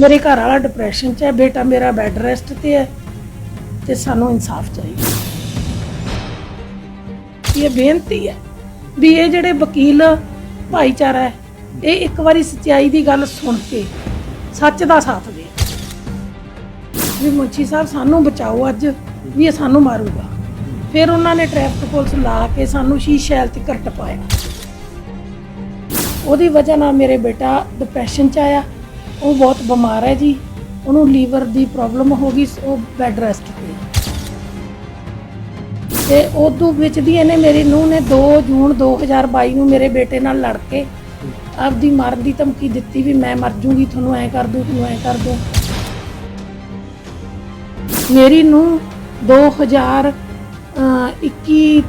ਮੇਰੇ ਘਰ ਵਾਲਾ ਡਿਪਰੈਸ਼ਨ 'ਚ ਹੈ, ਬੇਟਾ ਮੇਰਾ ਬੈੱਡ ਰੈਸਟ ਤੇ ਹੈ ਤੇ ਸਾਨੂੰ ਇਨਸਾਫ ਚਾਹੀਦਾ। ਇਹ ਬੇਨਤੀ ਹੈ ਵੀ ਇਹ ਜਿਹੜੇ ਵਕੀਲ ਭਾਈਚਾਰਾ ਹੈ, ਇਹ ਇੱਕ ਵਾਰੀ ਸੱਚਾਈ ਦੀ ਗੱਲ ਸੁਣ ਕੇ ਸੱਚ ਦਾ ਸਾਥ ਦੇ। ਵੀ ਮੁੱਛੀ ਸਾਹਿਬ ਸਾਨੂੰ ਬਚਾਓ ਅੱਜ, ਵੀ ਇਹ ਸਾਨੂੰ ਮਾਰੂਗਾ। ਫਿਰ ਉਹਨਾਂ ਨੇ ਟ੍ਰੈਫਿਕ ਪੁਲਿਸ ਲਾ ਕੇ ਸਾਨੂੰ ਸ਼ੀਸ਼ੈਲ ਤੇ ਘੱਟ ਪਾਇਆ। ਉਹਦੀ ਵਜ੍ਹਾ ਨਾਲ ਮੇਰੇ ਬੇਟਾ ਡਿਪਰੈਸ਼ਨ ਚ ਆਇਆ। ਉਹ ਬਹੁਤ ਬਿਮਾਰ ਹੈ ਜੀ। ਉਹਨੂੰ ਲੀਵਰ ਦੀ ਪ੍ਰੋਬਲਮ ਹੋ ਗਈ, ਉਹ ਬੈੱਡ ਰੈਸਟ ਤੇ। ਹੈ। ਤੇ ਉਦੋਂ ਵਿੱਚ ਦੀ ਇਹਨੇ ਮੇਰੀ ਨੂੰਹ ਨੇ 2 ਜੂਨ 2022 ਨੂੰ ਮੇਰੇ ਬੇਟੇ ਨਾਲ ਲੜ ਕੇ ਆਪਦੀ ਮਰਨ ਦੀ ਧਮਕੀ ਦਿੱਤੀ ਵੀ ਮੈਂ ਮਰ ਜੂੰਗੀ, ਤੁਹਾਨੂੰ ਐ ਕਰ ਦੂੰ, ਤੁਹਾਨੂੰ ਐ ਕਰ ਦੂੰ। ਮੇਰੀ ਨੂੰ 2021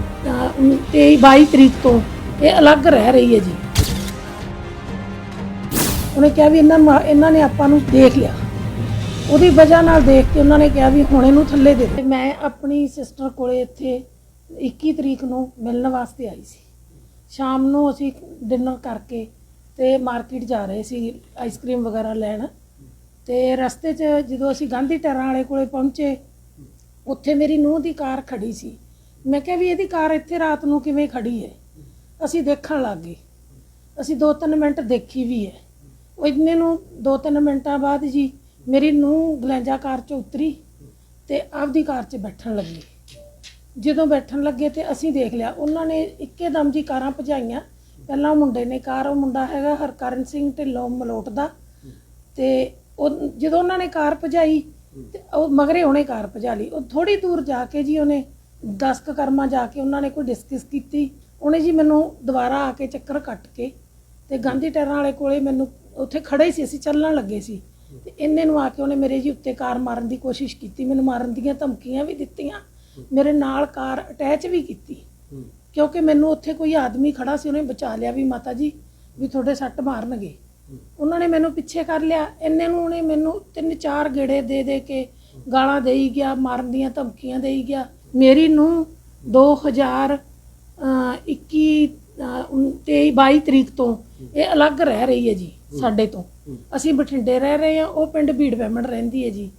23 22 ਤਰੀਕ ਤੋਂ ਇਹ ਅਲੱਗ ਰਹਿ ਰਹੀ ਹੈ ਜੀ। ਉਹਨੇ ਕਿਹਾ ਵੀ ਇਹਨਾਂ ਨੂੰ- ਇਹਨਾਂ ਨੇ ਆਪਾਂ ਨੂੰ ਦੇਖ ਲਿਆ। ਉਹਦੀ ਵਜ੍ਹਾ ਨਾਲ ਦੇਖ ਕੇ ਉਹਨਾਂ ਨੇ ਕਿਹਾ ਵੀ ਹੁਣ ਇਹਨੂੰ ਥੱਲੇ ਦੇ ਦੇ। ਮੈਂ ਆਪਣੀ ਸਿਸਟਰ ਕੋਲੇ ਇੱਥੇ 21 ਤਰੀਕ ਨੂੰ ਮਿਲਣ ਵਾਸਤੇ ਆਈ ਸੀ। ਸ਼ਾਮ ਨੂੰ ਅਸੀਂ ਡਿਨਰ ਕਰਕੇ ਤੇ ਮਾਰਕੀਟ ਜਾ ਰਹੇ ਸੀ ਆਈਸਕ੍ਰੀਮ ਵਗੈਰਾ ਲੈਣ। ਤੇ ਰਸਤੇ 'ਚ ਜਦੋਂ ਅਸੀਂ ਗਾਂਧੀ ਟਰਾਂ ਵਾਲੇ ਕੋਲੇ ਪਹੁੰਚੇ, ਉੱਥੇ ਮੇਰੀ ਨੂੰਹ ਦੀ ਕਾਰ ਖੜੀ ਸੀ। ਮੈਂ ਕਿਹਾ ਵੀ ਇਹਦੀ ਕਾਰ ਇੱਥੇ ਰਾਤ ਨੂੰ ਕਿਵੇਂ ਖੜੀ ਹੈ? ਅਸੀਂ ਦੇਖਣ ਲੱਗ ਗਏ। ਅਸੀਂ 2-3 ਮਿੰਟ ਦੇਖੀ ਵੀ ਹੈ। ਉਹ ਇੰਨੇ ਨੂੰ 2-3 ਮਿੰਟਾਂ ਬਾਅਦ ਜੀ ਮੇਰੀ ਨੂੰਹ ਗਲੈਂਜਾ ਕਾਰ 'ਚ ਉਤਰੀ ਤੇ ਆਪਦੀ ਕਾਰ 'ਚ ਬੈਠਣ ਲੱਗੀ। ਜਦੋਂ ਬੈਠਣ ਲੱਗੇ ਤੇ ਅਸੀਂ ਦੇਖ ਲਿਆ, ਉਹਨਾਂ ਨੇ ਇੱਕੇ ਦਮ ਜੀ ਕਾਰਾਂ ਭਜਾਈਆਂ। ਪਹਿਲਾਂ ਉਹ ਮੁੰਡੇ ਨੇ ਕਾਰ, ਉਹ ਮੁੰਡਾ ਹੈਗਾ ਹਰਕਰਨ ਸਿੰਘ ਢਿੱਲੋਂ ਮਲੋਟ ਦਾ। ਤੇ ਉਹ ਜਦੋਂ ਉਹਨਾਂ ਨੇ ਕਾਰ ਭਜਾਈ ਤੇ ਉਹ ਮਗਰੇ ਉਹਨੇ ਕਾਰ ਭਜਾ ਲਈ। ਉਹ ਥੋੜੀ ਦੂਰ ਜਾ ਕੇ ਜੀ ਉਹਨੇ 10 ਕੁ ਕਰਮਾਂ ਜਾ ਕੇ ਉਹਨਾਂ ਨੇ ਕੋਈ ਡਿਸਕਸ ਕੀਤੀ। ਉਹਨੇ ਜੀ ਮੈਨੂੰ ਦੁਬਾਰਾ ਆ ਕੇ ਚੱਕਰ ਕੱਟ ਕੇ ਤੇ ਗਾਂਧੀ ਟੈਰਾਂ ਵਾਲੇ ਕੋਲੇ ਮੈਨੂੰ ਉੱਥੇ ਖੜੇ ਹੀ ਸੀ ਅਸੀਂ ਚੱਲਣ ਲੱਗੇ ਸੀ। ਤੇ ਇੰਨੇ ਨੂੰ ਆ ਕੇ ਉਹਨੇ ਮੇਰੇ ਜੀ ਉੱਤੇ ਕਾਰ ਮਾਰਨ ਦੀ ਕੋਸ਼ਿਸ਼ ਕੀਤੀ ਮੈਨੂੰ ਮਾਰਨ ਦੀਆਂ ਧਮਕੀਆਂ ਵੀ ਦਿੱਤੀਆਂ ਮੇਰੇ ਨਾਲ ਕਾਰ ਅਟੈਚ ਵੀ ਕੀਤੀ। ਕਿਉਂਕਿ ਮੈਨੂੰ ਉੱਥੇ ਕੋਈ ਆਦਮੀ ਖੜਾ ਸੀ ਉਹਨੇ ਬਚਾ ਲਿਆ ਵੀ ਮਾਤਾ ਜੀ ਵੀ ਤੁਹਾਡੇ ਸੱਟ ਮਾਰਨਗੇ। ਉਹਨਾਂ ਨੇ ਮੈਨੂੰ ਪਿੱਛੇ ਕਰ ਲਿਆ। ਇੰਨੇ ਨੂੰ ਉਹਨੇ ਮੈਨੂੰ ਤਿੰਨ ਚਾਰ ਗੇੜੇ ਦੇ ਦੇ ਕੇ ਗਾਲਾਂ ਦੇਈ ਗਿਆ ਮਾਰਨ ਦੀਆਂ ਧਮਕੀਆਂ ਦੇਈ ਗਿਆ। ਮੇਰੀ ਨੂੰ 2000 ਅਹ 21 ਅਹ 23 22 ਤਰੀਕ ਤੋਂ ਇਹ ਅਲੱਗ ਰਹਿ ਰਹੀ ਹੈ ਜੀ ਸਾਡੇ ਤੋਂ। ਅਸੀਂ ਬਠਿੰਡੇ ਰਹਿ ਰਹੇ ਹਾਂ ਉਹ ਪਿੰਡ ਭੀੜ ਵੈਮਣ ਰਹਿੰਦੀ ਹੈ ਜੀ।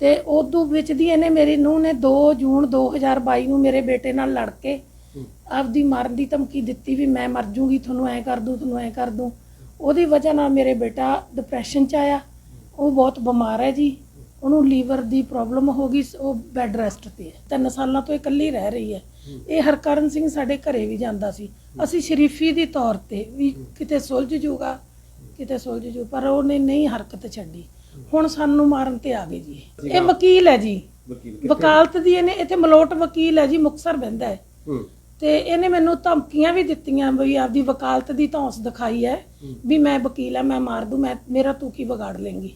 ਤੇ ਉਦੋਂ ਵਿੱਚ ਦੀ ਇਹਨੇ ਮੇਰੀ ਨੂੰਹ ਨੇ 2 ਜੂਨ 2022 ਨੂੰ ਮੇਰੇ ਬੇਟੇ ਨਾਲ ਲੜ ਕੇ ਆਪਦੀ ਮਰਨ ਦੀ ਧਮਕੀ ਦਿੱਤੀ ਵੀ ਮੈਂ ਮਰ ਜੂੰਗੀ ਤੁਹਾਨੂੰ ਐ ਕਰ ਦੂੰ ਤੁਹਾਨੂੰ ਐ ਕਰ ਦੂੰ। ਉਹਦੀ ਵਜ੍ਹਾ ਨਾਲ ਮੇਰੇ ਬੇਟਾ ਡਿਪਰੈਸ਼ਨ ਚ ਆਇਆ। ਉਹ ਬਹੁਤ ਬਿਮਾਰ ਹੈ ਜੀ। ਉਹਨੂੰ ਲੀਵਰ ਦੀ ਪ੍ਰੋਬਲਮ ਹੋ ਗਈ ਉਹ ਬੈੱਡ ਰੈਸਟ ਤੇ ਹੈ। ਤਿੰਨ ਸਾਲਾਂ ਤੋਂ ਇਹ ਇਕੱਲੀ ਰਹਿ ਰਹੀ ਹੈ। ਇਹ ਹਰਕਰਨ ਸਿੰਘ ਸਾਡੇ ਘਰੇ ਵੀ ਜਾਂਦਾ ਸੀ। ਅਸੀਂ ਸ਼ਰੀਫੀ ਦੀ ਤੌਰ ਤੇ ਵੀ ਕਿਤੇ ਸੁਲਝ ਜੂਗਾ ਕਿਤੇ ਸੁਲਝ ਜੂ ਪਰ ਉਹਨੇ ਨਹੀਂ ਹਰਕਤ ਛੱਡੀ। ਹੁਣ ਸਾਨੂੰ ਮਾਰਨ ਤੇ ਆ ਗਏ ਜੀ। ਇਹ। ਵਕੀਲ ਹੈ ਜੀ। ਵਕਾਲਤ ਦੀ ਇਹਨੇ ਇੱਥੇ ਮਲੋਟ ਵਕੀਲ ਹੈ ਜੀ ਮੁਕਸਰ ਬਹਿੰਦਾ ਹੈ। ਹੂੰ। ਤੇ ਇਹਨੇ ਮੈਨੂੰ ਧਮਕੀਆਂ ਵੀ ਦਿੱਤੀਆਂ ਵੀ ਆਪਦੀ ਵਕਾਲਤ ਦੀ ਧੌਂਸ ਦਿਖਾਈ ਹੈ ਵੀ ਮੈਂ ਵਕੀਲ ਆ ਮੈਂ ਮਾਰ ਦੂੰ ਮੈਂ ਮੇਰਾ ਤੂੰ ਕੀ ਵਿਗਾੜ ਲੇਂਗੀ?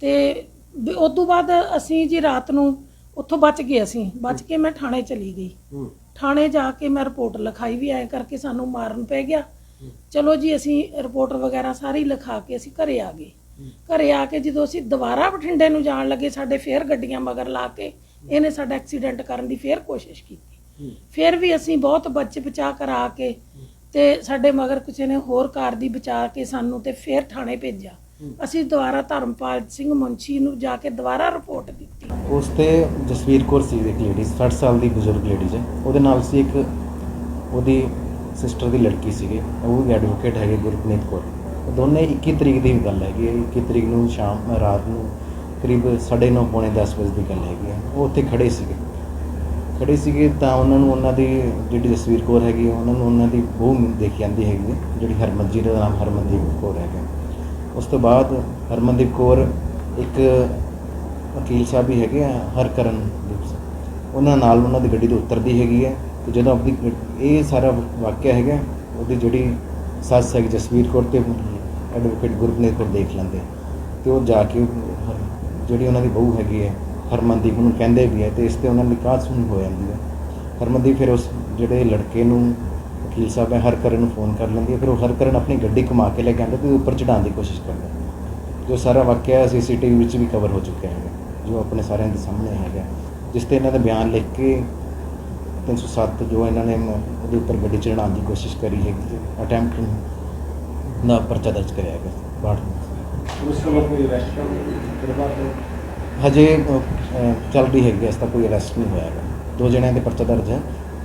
ਤੇ ਵੀ ਉਸ ਤੋਂ ਬਾਅਦ ਅਸੀਂ ਜੀ ਰਾਤ ਨੂੰ ਉੱਥੋਂ ਬਚ ਗਏ ਅਸੀਂ ਬਚ ਕੇ ਮੈਂ ਥਾਣੇ ਚਲੀ ਗਈ। ਹੂੰ। ਥਾਣੇ ਜਾ ਕੇ ਮੈਂ ਰਿਪੋਰਟ ਲਿਖਾਈ ਵੀ ਐਂ ਕਰਕੇ ਸਾਨੂੰ ਮਾਰਨ ਪੈ ਗਿਆ। ਚਲੋ ਜੀ ਅਸੀਂ ਰਿਪੋਰਟ ਵਗੈਰਾ ਸਾਰੀ ਲਿਖਾ ਕੇ ਅਸੀਂ ਘਰੇ ਆ ਗਏ। ਘਰੇ ਆ ਕੇ ਜਦੋਂ ਅਸੀਂ ਦੁਬਾਰਾ ਬਠਿੰਡੇ ਨੂੰ ਜਾਣ ਲੱਗੇ ਸਾਡੇ ਫੇਰ ਗੱਡੀਆਂ ਮਗਰ ਲਾ ਕੇ ਇਹਨੇ ਸਾਡਾ ਐਕਸੀਡੈਂਟ ਕਰਨ ਦੀ ਫੇਰ ਕੋਸ਼ਿਸ਼ ਕੀਤੀ। ਫਿਰ ਵੀ ਅਸੀਂ ਬਹੁਤ ਬਚ ਬਚਾ ਕਰਾ ਕੇ ਤੇ ਸਾਡੇ ਮਗਰ ਕਿਸੇ ਨੇ ਹੋਰ ਕਾਰ ਦੀ ਬਚਾ ਕੇ ਸਾਨੂੰ ਤੇ ਫਿਰ ਥਾਣੇ ਭੇਜਿਆ। ਅਸੀਂ ਦੁਬਾਰਾ ਧਰਮਪਾਲ ਸਿੰਘ ਮੁੰਸ਼ੀ ਨੂੰ ਜਾ ਕੇ ਦੁਬਾਰਾ ਰਿਪੋਰਟ ਦਿੱਤੀ ਉਸ ਤੇ ਜਸਵੀਰ ਕੌਰ ਸੀ ਇੱਕ ਲੇਡੀ 60 ਸਾਲ ਦੀ ਬਜ਼ੁਰਗ ਲੇਡੀ ਹੈ ਉਹਦੇ ਨਾਲ ਸੀ ਇੱਕ ਉਹਦੀ ਸਿਸਟਰ ਦੀ ਲੜਕੀ ਸੀਗੀ ਉਹ ਵੀ ਐਡਵੋਕੇਟ ਹੈਗੇ ਗੁਰਪ੍ਰੀਤ ਕੌਰ। ਉਹ ਦੋਨੇ 21 ਤਰੀਕ ਦੀ ਗੱਲ ਹੈਗੀ ਹੈ 21 ਤਰੀਕ ਨੂੰ ਸ਼ਾਮ ਰਾਤ ਨੂੰ ਕਰੀਬ 9:30 ਪੌਣੇ 10 ਵਜੇ ਦੀ ਗੱਲ ਹੈਗੀ ਹੈ। ਉਹ ਉੱਥੇ ਖੜੇ ਸੀਗੇ। ਖੜੇ ਸੀਗੇ ਤਾਂ ਉਹਨਾਂ ਨੂੰ ਉਹਨਾਂ ਦੀ ਜਿਹੜੀ ਜਸਵੀਰ ਕੌਰ ਹੈਗੀ ਉਹਨਾਂ ਨੂੰ ਉਹਨਾਂ ਦੀ ਬਹੂ ਦੇਖੀ ਜਾਂਦੀ ਹੈਗੀ ਹੈ, ਜਿਹੜੀ ਹਰਮਨਜੀਤ ਦਾ ਨਾਮ ਹਰਮਨਦੀਪ ਕੌਰ ਹੈਗਾ। ਉਸ ਤੋਂ ਬਾਅਦ ਹਰਮਨਦੀਪ ਕੌਰ ਇੱਕ ਵਕੀਲ ਸਾਹਿਬ ਵੀ ਹੈਗੇ ਆ, ਹਰਕਰਨ ਦੀਪ ਸਿੰਘ। ਉਹਨਾਂ ਨਾਲ ਉਹਨਾਂ ਦੀ ਗੱਡੀ ਤੋਂ ਉਤਰਦੀ ਹੈਗੀ ਹੈ ਤੇ ਜਦੋਂ ਆਪਣੀ ਗੱਡ- ਇਹ ਸਾਰਾ ਵਾਕਿਆ ਹੈਗਾ, ਉਹਦੀ ਜਿਹੜੀ ਸੱਸ ਹੈਗੀ ਜਸਵੀਰ ਕੌਰ ਤੇ ਐਡਵੋਕੇਟ ਗੁਰਪ੍ਰੀਤ ਕੌਰ ਦੇਖ ਲੈਂਦੇ। ਤੇ ਉਹ ਜਾ ਕੇ ਜਿਹੜੀ ਉਹਨਾਂ ਦੀ ਬਹੂ ਹੈਗੀ ਹੈ, ਹਰਮਨਦੀਪ ਨੂੰ ਕਹਿੰਦੇ ਵੀ ਹੈ ਤੇ ਇਸ ਤੇ ਉਹਨਾਂ ਦੀ ਕਾਹ ਸੁਣ ਹੋ ਜਾਂਦੀ ਹੈ। ਹਰਮਨਦੀਪ ਫਿਰ ਉਸ ਜਿਹੜੇ ਲੜਕੇ ਨੂੰ ਵਕੀਲ ਸਾਹਿਬ ਹੈ ਹਰਕਰਨ ਨੂੰ ਫੋਨ ਕਰ ਲੈਂਦੀ ਹੈ ਫਿਰ ਉਹ ਹਰਕਰਨ ਆਪਣੀ ਗੱਡੀ ਘੁਮਾ ਕੇ ਲੈ ਕੇ ਆਉਂਦਾ ਤੇ ਉੱਪਰ ਚੜਾਉਣ ਦੀ ਕੋਸ਼ਿਸ਼ ਕਰਦਾ ਜੋ ਸਾਰਾ ਵਾਕਿਆ ਸੀਸੀਟੀਵੀ ਵਿੱਚ ਵੀ ਕਵਰ ਹੋ ਚੁੱਕਿਆ ਹੈ ਜੋ ਆਪਣੇ ਸਾਰਿਆਂ ਦੇ ਸਾਹਮਣੇ ਹੈਗਾ। ਜਿਸ ਤੇ ਇਹਨਾਂ ਦਾ ਬਿਆਨ ਲਿਖ ਕੇ 307 ਜੋ ਇਹਨਾਂ ਨੇ ਮ- ਉਹਦੇ ਉੱਪਰ ਗੱਡੀ ਚੜਾਉਣ ਦੀ ਕੋਸ਼ਿਸ਼ ਕਰੀ ਹੈ ਅਟੈਂਪਟ ਦਾ ਪਰਚਾ ਦਰਜ ਕਰਿਆ ਗਿਆ। ਬਾੜ ਹਜੇ ਚੱਲ ਰਹੀ ਹੈਗੀ ਇਸ ਦਾ ਕੋਈ ਅਰੈਸਟ ਨਹੀਂ ਹੋਇਆ ਦੋ ਜਣਿਆਂ ਦੇ ਪਰਚਾ ਦਰਜ ਹੈ।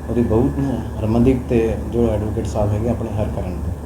ਉਹਦੀ ਬਹੂ ਅ, ਹਰਮਨਦੀਪ ਤੇ ਜੋ ਐਡਵੋਕੇਟ ਸਾਹਿਬ ਹੈਗੇ ਆਪਣੇ ਹਰ ਕਰਨ ਦੇ